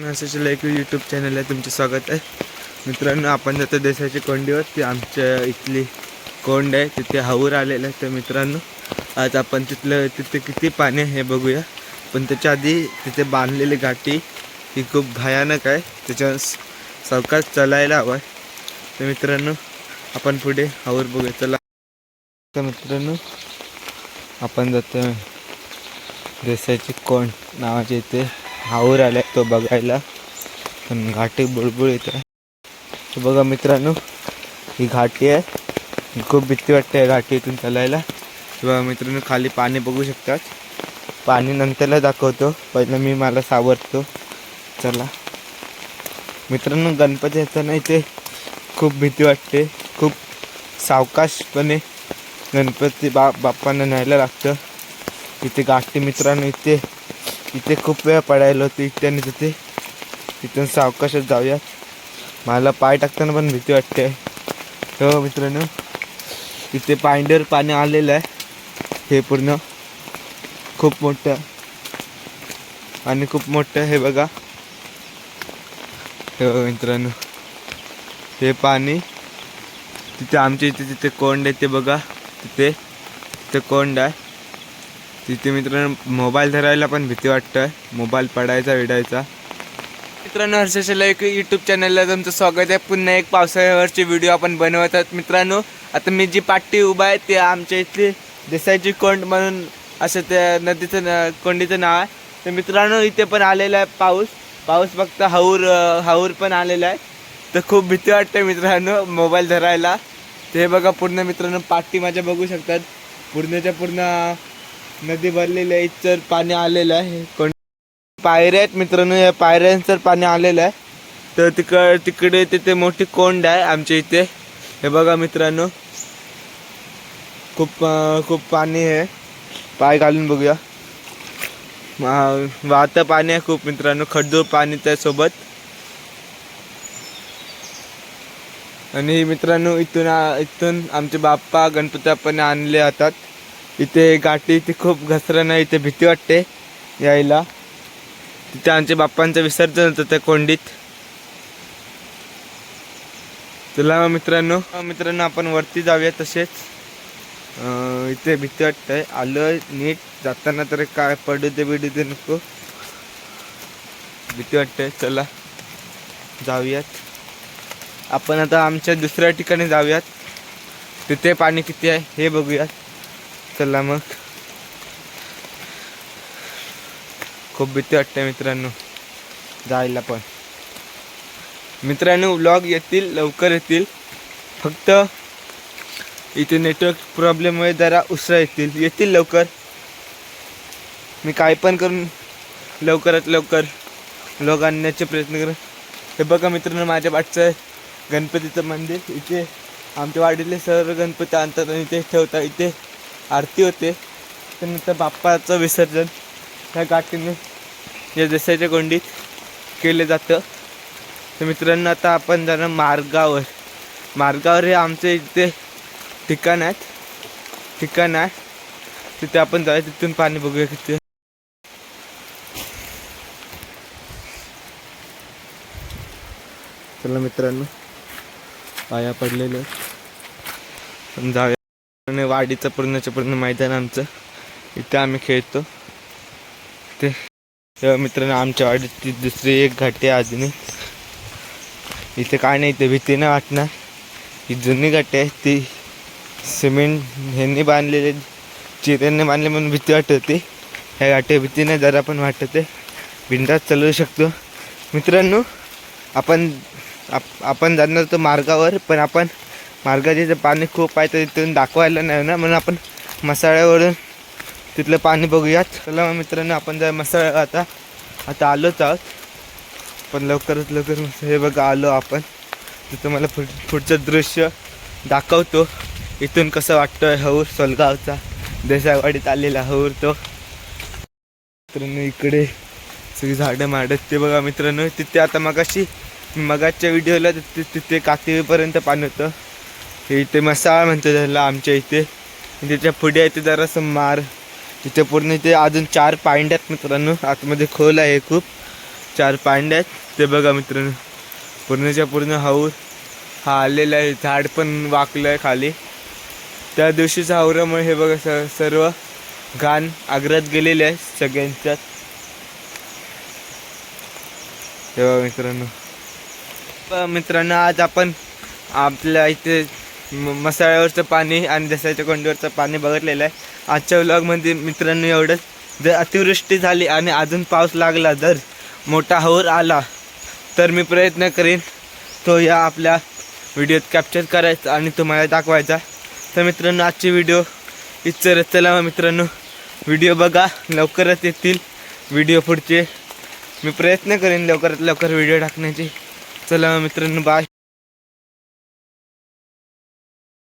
Message like YouTube channel आहे तुमचं स्वागत आहे. मित्रांनो आपण जातो देशाची कोंडीवर. ती आमच्या इथली कोंड आहे. तिथे हाऊर आलेलं आहे तर मित्रांनो आज आपण तिथलं तिथे किती पाणी आहे हे बघूया. पण त्याच्या आधी तिथे बांधलेली घाटी ही खूप भयानक आहे. त्याच्या सावकाश चालायला हवं आहे. तर मित्रांनो आपण पुढे हाऊर बघूया. चला. तर मित्रांनो आपण जातो देसाची कोंड नावाच्या इथे. हावर आलाय तो बघायला. पण घाटी बुळबुळ येत आहे तर बघा मित्रांनो ही घाटी आहे. ही खूप भीती वाटते या घाटी इथून चालायला. किंवा मित्रांनो खाली पाणी बघू शकतात. पाणी नंतरला दाखवतो. पहिलं मी मला सावरतो. चला. मित्रांनो गणपती नाही इथे खूप भीती वाटते. खूप सावकाशपणे गणपती बा बाप्पांना न्यायला लागतं. इथे गाठी मित्रांनो इथे. इथे खूप वेळ पडायला होती इथे तिथे. तिथून सावकाशच जाऊया मला पाय टाकताना पण भीती वाटते. हो मित्रांनो. इथे पांढर पाणी आलेलं आहे. हे पूर्ण खूप मोठं. आणि खूप मोठं हे बघा. हे बघा मित्रांनो. हे पाणी तिथे आमच्या इथे तिथे कोंड आहे ते बघा. तिथे तिथे कोंड आहे. तिथे मित्रांनो मोबाईल धरायला पण भीती वाटतं मोबाईल पडायचा विडायचा. मित्रांनो हर्षशाला एक यूट्यूब चॅनलला तुमचं स्वागत आहे. पुन्हा एक पावसाळ्यावरची व्हिडिओ आपण बनवत आहोत. मित्रांनो आता मी जी पाटी उभा आहे ते आमच्या इथली देसाईची कोंड म्हणून असं त्या नदीचं न कोंडीचं नाव आहे. तर मित्रांनो इथे पण आलेला आहे पाऊस. पाऊस फक्त हाऊर हाऊर पण आलेला आहे. तर खूप भीती वाटते मित्रांनो मोबाईल धरायला. ते बघा पूर्ण मित्रांनो पाटी माझ्या बघू शकतात. पूर्णच्या पूर्ण नदी भरलेली आहे इथं पाणी आलेलं आहे. कोण पायऱ्या आहेत मित्रांनो या पायऱ्यांचं पाणी आलेलं आहे. तर तिकड तिकडे तिथे मोठी कोंड आहे आमच्या इथे. हे बघा मित्रांनो. खूप खूप पाणी आहे. पाय घालून बघूया. वाहतं पाणी आहे खूप मित्रांनो खड्डूर पाणी त्यासोबत आणि मित्रांनो इथून इथून आमचे बाप्पा गणपती आपण आणले जातात इथे गाठी इथे खूप घसरण आहे इथे भीती वाटते यायला. तिथे आमच्या बाप्पांचं विसर्जन होतं त्या कोंडीत. तुला मित्रांनो मित्रांनो आपण वरती जाऊया तसेच. इथे भीती वाटतंय. आलं नीट जाताना तर काय पडू दे बिडू दे नको. भीती वाटते चला जाऊयात. आपण आता आमच्या दुसऱ्या ठिकाणी जाऊयात. तिथे पाणी किती आहे हे बघूयात. चला मग. खूप भीती वाटते मित्रांनो जायला पण. मित्रांनो व्लॉग येतील लवकर येतील. फक्त इथे नेटवर्क प्रॉब्लेममुळे जरा उसरा येतील. येतील लवकर. मी काय पण करून लवकरात लवकर व्लॉग आणण्याचे प्रयत्न करेन. हे बघा मित्रांनो माझ्या पाठचं गणपतीचं मंदिर. इथे आमच्या वाडीतले सर्व गणपती आणतात आणि इथे ठेवतात. इथे आरती होते. त्यानंतर बाप्पाचं विसर्जन. ह्या गाठीने या देशाच्या गोंडीत केले जातं. तर मित्रांनो आता आपण जाणार मार्गावर. मार्गावर हे आमचे इथे ठिकाण आहेत. ठिकाण आहे. तिथे आपण जाऊया. तिथून पाणी बघूया किती चला मित्रांनो पाया पडलेले पण जाऊया. वाडीचं पूर्णच्या पूर्ण मैदान आमचं. इथे आम्ही खेळतो. ते तेव्हा मित्रांनो आमच्या वाडीची दुसरी एक घाटी आहे अजूनही. इथे काय नाही इथे भीती नाही वाटणार. ही जुनी घाटी आहे ती सिमेंट ह्यांनी बांधलेले चिऱ्यांनी बांधले म्हणून भीती वाटत. होती ह्या घाटी भीती नाही जरा पण वाटते. बिंदात चालवू शकतो. मित्रांनो आपण आप आपण जाणार तो मार्गावर पण आपण मार्गाचे जे पाणी खूप आहे तर तिथून दाखवायला नाही ना म्हणून आपण मसाळ्यावरून तिथलं पाणी बघूयात. चला मग मित्रांनो आपण जर मसाळा आता आता आलोच आहोत. पण लवकरात लवकर हे बघा आलो आपण. तिथं मला पुढ पुढचं दृश्य दाखवतो. इथून कसं वाटतं हौर सोलगावचा देसावाडीत आलेला हौर तो. मित्रांनो इकडे सगळी झाडं माडत ते बघा मित्रांनो. तिथे आता मगाशी मगाच्या व्हिडिओला तिथे तिथे कातीपर्यंत पाणी होतं. इथे मसाळा म्हणतो त्याला आमच्या इथे. त्याच्या पुढे आहे ते जरासं मार. तिथे पूर्ण इथे अजून चार पायंड्यात मित्रांनो. आतमध्ये खोल आहे खूप. चार पांड्या आहेत. ते बघा मित्रांनो. पूर्णच्या पूर्ण हाऊर. हा आलेला आहे. झाड पण वाकलं आहे खाली. त्या दिवशीच्या हावरामुळे हे बघा स सर्व घाण आग्रत गेलेले आहे सगळ्यांच्यात. तेव्हा मित्रांनो. मित्रांनो आज आपण आपल्या इथे म- मसाळ्यावरचं पाणी आणि दसऱ्याच्या कोंडीवरचं पाणी बघितलेलं आहे. आजच्या व्लॉगमध्ये मित्रांनो एवढंच. जर अतिवृष्टी झाली आणि अजून पाऊस लागला जर मोठा हौर आला तर मी प्रयत्न करीन तो या आपल्या व्हिडिओत कॅप्चर करायचा आणि तुम्हाला दाखवायचा. तर मित्रांनो आजची व्हिडिओ इच्छा चला मग मित्रांनो व्हिडिओ बघा लवकरच येतील. व्हिडिओ पुढचे मी प्रयत्न करेन लवकरात लवकर व्हिडिओ टाकण्याची. चला मित्रांनो बाय